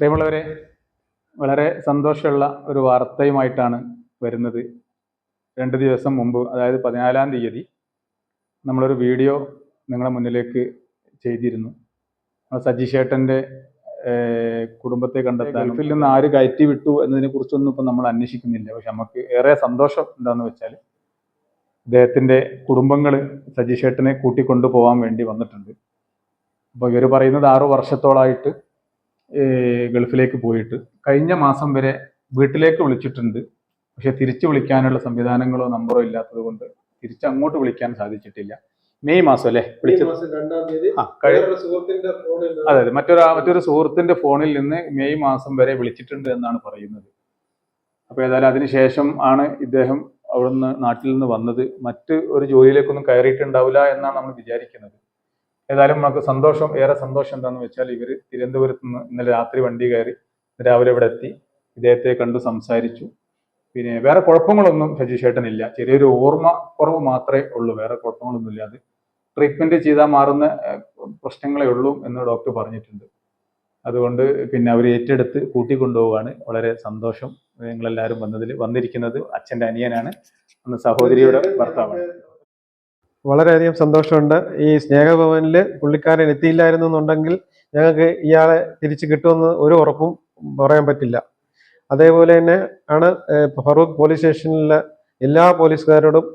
പ്രിയമുള്ളവരെ വളരെ സന്തോഷമുള്ള ഒരു വാർത്തയുമായിട്ടാണ് വരുന്നത്. രണ്ട് ദിവസം മുമ്പ് അതായത് പതിനാലാം തീയതി നമ്മളൊരു വീഡിയോ നിങ്ങളുടെ മുന്നിലേക്ക് ചെയ്തിരുന്നു. നമ്മൾ സജി ചേട്ടന്റെ കുടുംബത്തെ കണ്ടെത്താൻ ഗൾഫിൽ നിന്ന് ആര് കയറ്റി വിട്ടു എന്നതിനെ കുറിച്ചൊന്നും ഇപ്പം നമ്മൾ അന്വേഷിക്കുന്നില്ല. പക്ഷെ നമുക്ക് ഏറെ സന്തോഷം എന്താണെന്ന് വെച്ചാൽ അദ്ദേഹത്തിന്റെ കുടുംബങ്ങൾ സജി ചേട്ടനെ കൂട്ടിക്കൊണ്ടു പോകാൻ വേണ്ടി വന്നിട്ടുണ്ട്. അപ്പോൾ ഇവർ പറയുന്നത് ആറു വർഷത്തോളായിട്ട് ഗൾഫിലേക്ക് പോയിട്ട് കഴിഞ്ഞ മാസം വരെ വീട്ടിലേക്ക് വിളിച്ചിട്ടുണ്ട്. പക്ഷെ തിരിച്ചു വിളിക്കാനുള്ള സംവിധാനങ്ങളോ നമ്പറോ ഇല്ലാത്തത് കൊണ്ട് തിരിച്ച് അങ്ങോട്ട് വിളിക്കാൻ സാധിച്ചിട്ടില്ല. മെയ് മാസം അല്ലേ? വിളിച്ചത്? അതെ അതെ. മറ്റൊരു മറ്റൊരു സുഹൃത്തിന്റെ ഫോണിൽ നിന്ന് മെയ് മാസം വരെ വിളിച്ചിട്ടുണ്ട് എന്നാണ് പറയുന്നത്. അപ്പോൾ ഏതായാലും അതിനുശേഷം ആണ് ഇദ്ദേഹം അവിടുന്ന് നാട്ടിൽ നിന്ന് വന്നത്. മറ്റ് ഒരു ജോലിയിലേക്കൊന്നും കയറിയിട്ടുണ്ടാവില്ല എന്നാണ് നമ്മൾ വിചാരിക്കുന്നത്. ഏതായാലും നമുക്ക് സന്തോഷം ഏറെ സന്തോഷം എന്താണെന്ന് വെച്ചാൽ ഇവർ തിരുവനന്തപുരത്ത് നിന്ന് ഇന്നലെ രാത്രി വണ്ടി കയറി രാവിലെ ഇവിടെ എത്തി. ഇദ്ദേഹത്തെ കണ്ടു സംസാരിച്ചു. പിന്നെ വേറെ കുഴപ്പങ്ങളൊന്നും ശശി ചേട്ടനില്ല. ചെറിയൊരു ഓർമ്മ കുറവ് മാത്രമേ ഉള്ളൂ. വേറെ കുഴപ്പങ്ങളൊന്നും അത് ട്രീറ്റ്മെന്റ് ചെയ്താൽ മാറുന്ന പ്രശ്നങ്ങളേ ഉള്ളൂ എന്ന് ഡോക്ടർ പറഞ്ഞിട്ടുണ്ട്. അതുകൊണ്ട് പിന്നെ അവർ ഏറ്റെടുത്ത് കൂട്ടിക്കൊണ്ടുപോവാണ് വളരെ സന്തോഷം നിങ്ങളെല്ലാവരും വന്നതിൽ വന്നിരിക്കുന്നത് അച്ഛന്റെ അനിയനാണ്. അന്ന് സഹോദരിയുടെ ഭർത്താവാണ്. വളരെയധികം സന്തോഷമുണ്ട്. ഈ സ്നേഹഭവനിൽ പുള്ളിക്കാരൻ എത്തിയില്ലായിരുന്നു എന്നുണ്ടെങ്കിൽ ഞങ്ങൾക്ക് ഇയാളെ തിരിച്ചു കിട്ടുമെന്ന് ഒരു ഉറപ്പും പറയാൻ പറ്റില്ല. അതേപോലെ തന്നെ ആണ് ഫറൂഖ് പോലീസ് സ്റ്റേഷനിലെ എല്ലാ പോലീസുകാരോടും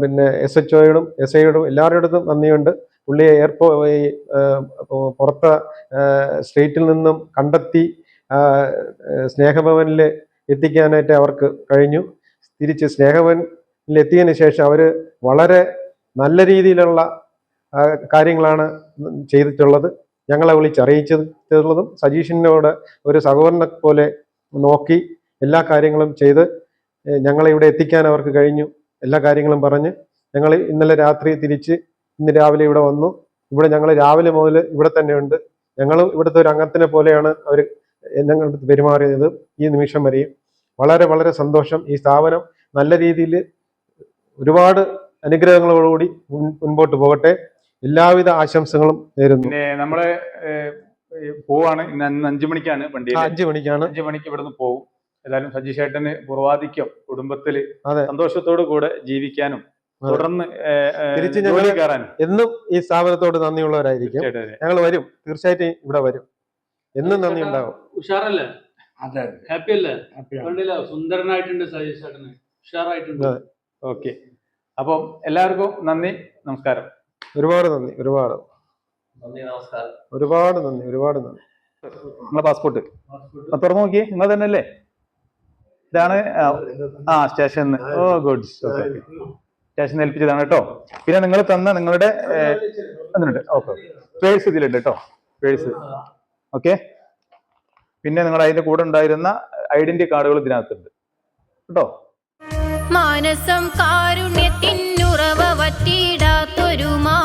പിന്നെ എസ് എച്ച് ഒയോടും എസ് ഐയോടും എല്ലാവരോടും നന്ദിയുണ്ട്. പുള്ളിയെ എയർപോ ഈ പുറത്തെ സ്റ്റേറ്റിൽ നിന്നും കണ്ടെത്തി സ്നേഹഭവനിൽ എത്തിക്കാനായിട്ട് അവർക്ക് കഴിഞ്ഞു. തിരിച്ച് സ്നേഹഭവനിൽ എത്തിയതിന് ശേഷം അവർ വളരെ നല്ല രീതിയിലുള്ള കാര്യങ്ങളാണ് ചെയ്തിട്ടുള്ളത്. ഞങ്ങളെ വിളിച്ചറിയിച്ചിട്ടുള്ളതും സജീഷിനോട് ഒരു സഹോദരനെ പോലെ നോക്കി എല്ലാ കാര്യങ്ങളും ചെയ്ത് ഞങ്ങളെ ഇവിടെ എത്തിക്കാൻ അവർക്ക് കഴിഞ്ഞു. എല്ലാ കാര്യങ്ങളും പറഞ്ഞ് ഞങ്ങൾ ഇന്നലെ രാത്രി തിരിച്ച് ഇന്ന് രാവിലെ ഇവിടെ വന്നു. ഇവിടെ ഞങ്ങൾ രാവിലെ മുതൽ ഇവിടെ തന്നെയുണ്ട് ഞങ്ങൾ ഇവിടുത്തെ ഒരു അംഗത്തിനെ പോലെയാണ് അവർ ഞങ്ങളുടെ പെരുമാറിയത് ഈ നിമിഷം വരെയും. വളരെ വളരെ സന്തോഷം. ഈ സ്ഥാപനം നല്ല രീതിയിൽ ഒരുപാട് അനുഗ്രഹങ്ങളോടുകൂടി മുൻപോട്ട് പോകട്ടെ. എല്ലാവിധ ആശംസകളും നേരുന്നു. പിന്നെ നമ്മൾ പോവാണ്. ഇന്ന് അന്ന് അഞ്ചു മണിക്കാണ് വണ്ടി അഞ്ചു മണിക്കാണ്. അഞ്ചു മണിക്ക് ഇവിടുന്ന് പോകും ഏതായാലും സജി ചേട്ടന് പൂർവാധിക്യം കുടുംബത്തിൽ. സന്തോഷത്തോടു കൂടെ ജീവിക്കാനും തുടർന്ന് തിരിച്ച് എന്നും ഈ സ്ഥാപനത്തോട് നന്ദിയുള്ളവരായിരിക്കും. ഞങ്ങൾ വരും. തീർച്ചയായിട്ടും ഇവിടെ വരും. എന്നും നന്ദി ഉണ്ടാവും ഉഷാറല്ലേ? അതെ ഹാപ്പി അല്ലേ? സുന്ദരനായിട്ടുണ്ട് സജി ചേട്ടന് ഉഷാറായിട്ടുണ്ട്. അതെ. ഓക്കെ. അപ്പം എല്ലാവർക്കും നന്ദി നമസ്കാരം. ഒരുപാട് നന്ദി ഒരുപാട്. നന്ദി നമസ്കാരം. ഒരുപാട് നന്ദി ഒരുപാട് നന്ദി. നിങ്ങളെ പാസ്പോർട്ട് തുറന്നു നോക്കിയേ നിങ്ങൾ തന്നെ അല്ലേ ഇതാണ് ആ, സ്റ്റേഷനിൽ സ്റ്റേഷൻ ഓ ഗുഡ് സ്റ്റേഷൻ ഏൽപ്പിച്ചതാണ് കേട്ടോ. പിന്നെ നിങ്ങൾ തന്ന നിങ്ങളുടെ എന്നിട്ട് ഓക്കെ പേഴ്സ് ഇതിലുണ്ട് കേട്ടോ. പേഴ്സ് ഓക്കെ പിന്നെ നിങ്ങൾ അതിന്റെ കൂടെ ഉണ്ടായിരുന്ന ഐഡന്റി കാർഡുകൾ ഇതിനകത്തുണ്ട്. കേട്ടോ? മാനസം കാരുണ്യത്തിനുറവ വറ്റിയിടാത്തൊരു മാ